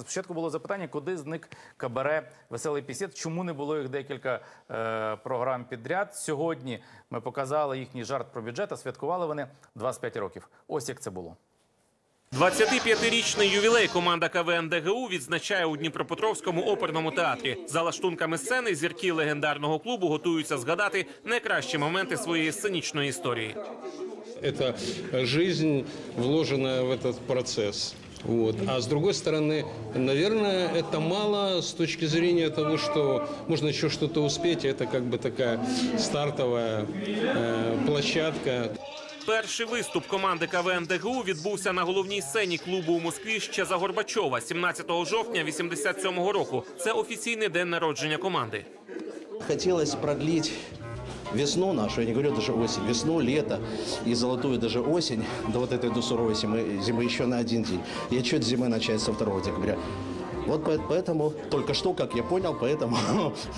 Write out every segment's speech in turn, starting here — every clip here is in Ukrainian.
Спочатку було запитання, куди зник кабаре Веселий пісет, чому не було їх декілька е, програм підряд. Сьогодні ми показали їхній жарт про бюджет, а святкували вони 25 років. Ось як це було. 25-річний ювілей команда КВН ДГУ відзначає у Дніпропетровському оперному театрі. За лаштунками сцени зірки легендарного клубу готуються згадати найкращі моменти своєї сценічної історії. Это жизнь, вложенная в этот процесс. Вот. А с другой стороны, наверное, это мало с точки зрения того, что можно еще что-то успеть. Это как бы такая стартовая э, площадка. Перший виступ команди КВН ДГУ відбувся на головній сцені клубу у Москві ще за Горбачова, 17 жовтня 87-го року. Це офіційний день народження команди. Хотелось продлить весну нашу, я не говорю даже осень, весну, лето и золотую даже осень до вот этой до суровой зимы, зимы еще на один день. И отчет зимы начать со 2 декабря. Вот по- поэтому, только что, как я понял, поэтому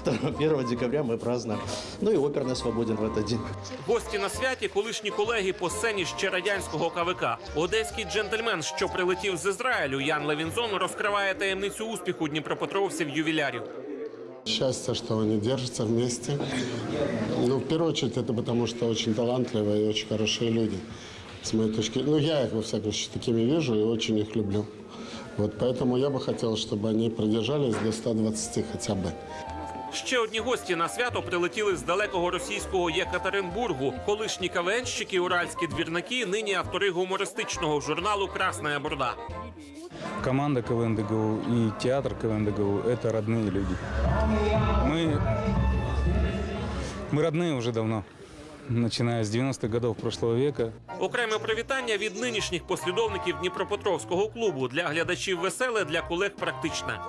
2, 1 декабря мы празднуем. Ну и оперный свободен в этот день. Гості на святі колишні колеги по сцені ще радянського КВК. Одеський джентльмен, що прилетів з Ізраїлю, Ян Левінзон, розкриває таємницю успіху дніпропетровців ювілярів. Счастье, что они держатся вместе. Ну, в первую очередь, это потому, что очень талантливые и очень хорошие люди. С моей точки Ну, я их, во всяком случае, такими вижу и очень их люблю. Вот поэтому я бы хотел, чтобы они продержались до 120 хотя бы. Ще одні гості на свято прилетіли з далекого російського Єкатеринбургу. Колишні КВНщики, уральські двірники, нині автори гумористичного журналу Красна Бурда. Команда КВН ДГУ и театр КВН ДГУ – это родные люди. Мы, мы родные уже давно, начиная с 90-х годов прошлого века. Окреме привітання від нинішніх послідовників Дніпропетровського клубу для глядачів веселе, для колег практичне.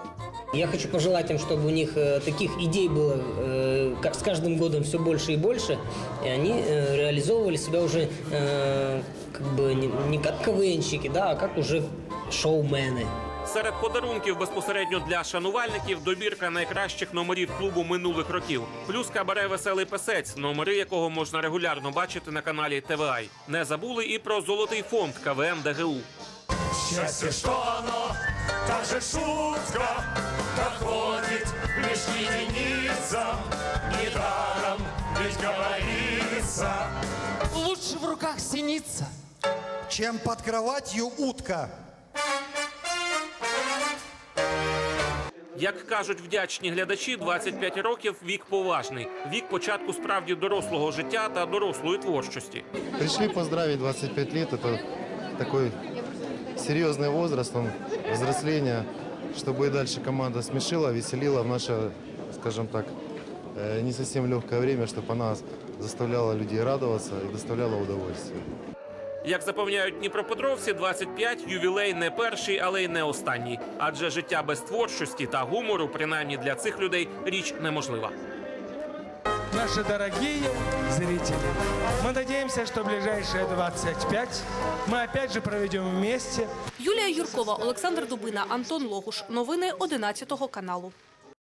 Я хочу пожелать им, чтобы у них э, таких идей было э, как с каждым годом все больше и больше, и они э, реализовывали себя уже э, как бы не, не как КВНщики, да, а как уже шоумены. Серед подарунків безпосередньо для шанувальників добірка найкращих номерів клубу минулих років. Плюс кабаре Веселий песець, номери якого можна регулярно бачити на каналі ТВАЙ. Не забули і про золотий фонд КВН ДГУ. Счастье, что оно, та же шутка, доходит лишь единицам. Недаром ведь говорится, Лучше в руках синица. чем под кроватью утка. Як кажуть вдячні глядачі, 25 років вік поважний, вік початку справді дорослого життя та дорослої творчості. Пришли поздравить 25 лет. Это такой серьезный возраст, он взросление, чтобы и дальше команда смешила, веселила в наше, скажем так, э, не совсем легкое время, чтобы она заставляла людей радоваться и доставляла удовольствие. Як запевняють дніпропетровці, 25 – ювілей не перший, але й не останній. Адже життя без творчості та гумору, принаймні для цих людей, річ неможлива. Наши дорогие зрители, мы надеемся, что ближайшие 25 мы опять же проведем вместе. Юлія Юркова, Олександр Дубина, Антон Логуш. Новини 11 каналу.